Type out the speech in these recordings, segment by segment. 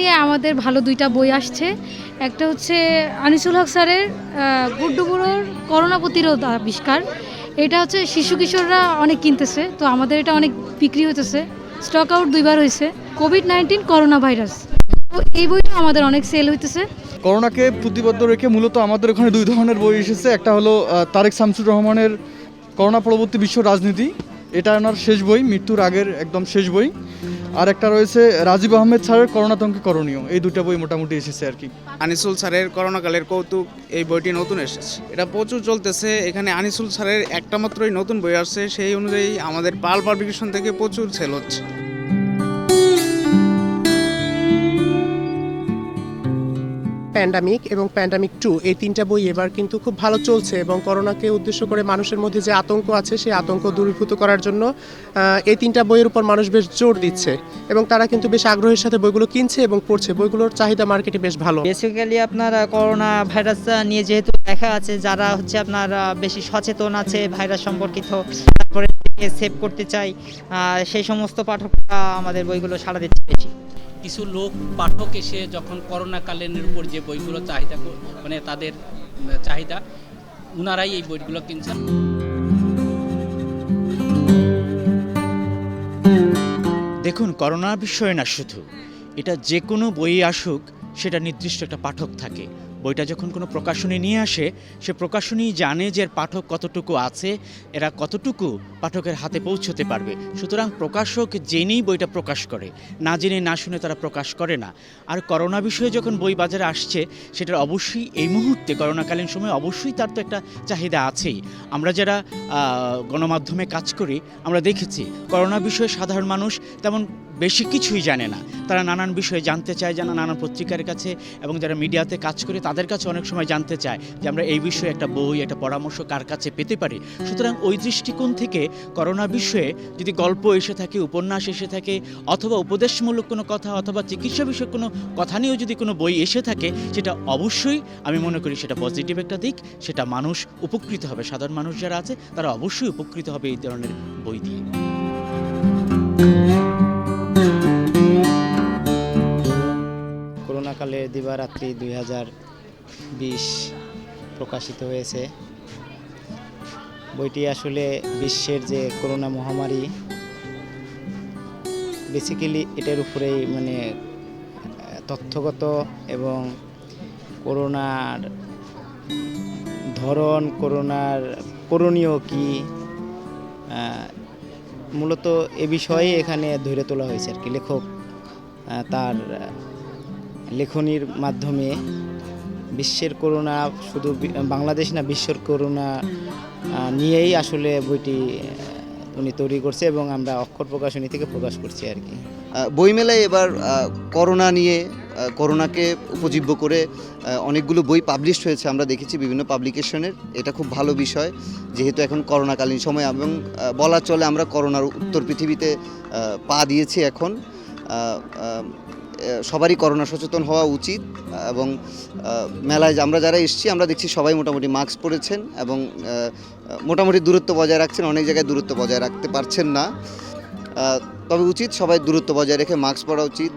আমাদের ভালো দুইটা বই আসছে। একটা হচ্ছে আনিসুল হক স্যারের আহ, গুড্ডু বুড়োর করোনা প্রতিরোধ আবিষ্কার। এটা হচ্ছে শিশু কিশোররা অনেক কিনতেছে তো আমাদের এটা অনেক বিক্রি হতেছে স্টক আউট দুইবার হয়েছে কোভিড নাইন্টিন করোনা ভাইরাস। তো এই বইটা আমাদের অনেক সেল হইতেছে। করোনাকে প্রতিবদ্ধ রেখে মূলত আমাদের ওখানে দুই ধরনের বই এসেছে। একটা হলো তারেক শামসুর রহমানের করোনা পরবর্তী বিশ্ব রাজনীতি এটা ওনার শেষ বই, মৃত্যুর আগের একদম শেষ বই। আর একটা রয়েছে রাজীব আহমেদ স্যারের করোনাতঙ্কে করণীয়। এই দুটা বই মোটামুটি এসেছে আর কি। আনিসুল স্যারের করোনাকালের কৌতুক, এই বইটি নতুন এসেছে। এটা প্রচুর চলতেছে, এখানে আনিসুল স্যারের একটা মাত্রই নতুন বই আসছে, সেই অনুযায়ী আমাদের পাল পাবলিকেশন থেকে প্রচুর সেল হচ্ছে। প্যান্ডামিক এবং প্যান্ডামিক টু এই তিনটা বই এবার কিন্তু খুব ভালো চলছে এবং করোনাকে উদ্দেশ্য করে মানুষের মধ্যে যে আতঙ্ক আছে, সেই আতঙ্ক দূরীভূত করার জন্য এই তিনটা বইয়ের উপর মানুষ বেশ জোর দিচ্ছে এবং তারা কিন্তু বেশ আগ্রহের সাথে বইগুলো কিনছে এবং পড়ছে। বইগুলোর চাহিদা মার্কেটে বেশ ভালো। বেসিক্যালি আপনার করোনা ভাইরাস নিয়ে যেহেতু দেখা আছে, যারা হচ্ছে আপনার বেশি সচেতন আছে ভাইরাস সম্পর্কিত, তারপরে সেভ করতে চাই সেই সমস্ত পাঠকরা আমাদের বইগুলো সাড়া দিচ্ছে বেশি। কিছু লোক, পাঠক এসে যখন করোনাকালীনের উপর যে বইগুলো চাহিদা মানে তাদের চাহিদা, উনারাই এই বইগুলো কিনছেন। দেখুন, করোনা বিষয় না শুধু। এটা যে কোনো বই আসুক, সেটা নির্দিষ্ট একটা পাঠক থাকে। বইটা যখন কোনো প্রকাশনী নিয়ে আসে, সে প্রকাশনী জানে যে এর পাঠক কতটুকু আছে, এরা কতটুকু পাঠকের হাতে পৌঁছতে পারবে। সুতরাং প্রকাশক জেনেই বইটা প্রকাশ করে, না জেনে না শুনে তারা প্রকাশ করে না। আর করোনা বিষয়ে যখন বই বাজারে আসছে, সেটার অবশ্যই এই মুহূর্তে, করোনাকালীন সময় অবশ্যই তার তো একটা চাহিদা আছেই। আমরা যারা গণমাধ্যমে কাজ করি, আমরা দেখেছি, করোনা বিষয়ে সাধারণ মানুষ তেমন বেশি কিছুই জানে না। তারা নানান বিষয়ে জানতে চায়, জানা নানান পত্রিকার কাছে এবং যারা মিডিয়াতে কাজ করে তাদের কাছে অনেক সময় জানতে চায় যে আমরা এই বিষয়ে একটা বই, একটা পরামর্শ কার কাছে পেতে পারি। সুতরাং ওই দৃষ্টিকোণ থেকে করোনা বিষয়ে যদি গল্প এসে থাকে, উপন্যাস এসে থাকে, অথবা উপদেশমূলক কোনো কথা, অথবা চিকিৎসা বিষয়ক কোনো কথা নিয়েও যদি কোনো বই এসে থাকে, সেটা অবশ্যই আমি মনে করি সেটা পজিটিভ একটা দিক, সেটা মানুষ উপকৃত হবে। সাধারণ মানুষ যারা আছে, তারা অবশ্যই উপকৃত হবে এই ধরনের বই দিয়ে। করোনাকালে দিবারাত্রি দুই হাজার বিশ প্রকাশিত হয়েছে। বইটি আসলে বিশ্বের যে করোনা মহামারী বেসিক্যালি এটার উপরেই মানে তথ্যগত এবং করোনার ধরন, করোনার করণীয় কি মূলত এ বিষয়ে এখানে ধরে তোলা হয়েছে আর কি লেখক তার লেখনির মাধ্যমে। বিশ্বের করোনা শুধু বাংলাদেশ না বিশ্বের আহ, নিয়েই আসলে বইটি উনি তৈরি করছে এবং আমরা অক্ষর প্রকাশনী থেকে প্রকাশ করছি আর কি। বইমেলায় এবার করোনা নিয়ে করোনাকে উপজীব্য করে অনেকগুলো বই পাবলিশ হয়েছে আমরা দেখেছি বিভিন্ন পাবলিকেশনের এটা খুব ভালো বিষয় যেহেতু এখন করোনাকালীন সময় এবং বলা চলে আমরা করোনার উত্তর পৃথিবীতে পা দিয়েছি এখন। সবারই করোনা সচেতন হওয়া উচিত এবং মেলায় আমরা যারা এসছি, আমরা দেখছি সবাই মোটামুটি মাস্ক পরেছেন এবং মোটামুটি দূরত্ব বজায় রাখছেন, অনেক জায়গায় দূরত্ব বজায় রাখতে পারছেন না। তবে উচিত সবাই দূরত্ব বজায় রেখে মাস্ক পরা উচিত।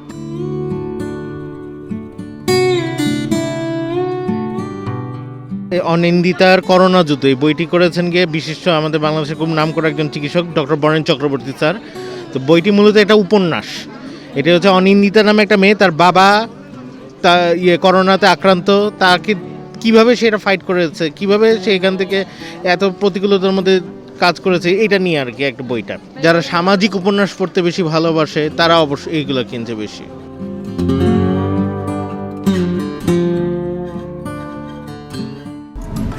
অনিন্দিতার করোনা যুদ্ধ এই বইটি করেছেন গিয়ে বিশিষ্ট আমাদের বাংলাদেশের খুব নাম করা একজন চিকিৎসক, ডক্টর বরেন চক্রবর্তী স্যার। তো বইটি মূলত একটা উপন্যাস। এটা হচ্ছে অনিন্দিতা নামে একটা মেয়ে, তার বাবা, তা ইয়ে করোনাতে আক্রান্ত, তাকে কীভাবে সেটা ফাইট করেছে, কীভাবে সে এখান থেকে এত প্রতিকূলতার মধ্যে কাজ করেছে, এটা নিয়ে আর কি একটা বইটা। যারা সামাজিক উপন্যাস পড়তে বেশি ভালোবাসে, তারা অবশ্যই এইগুলো কিনছে বেশি।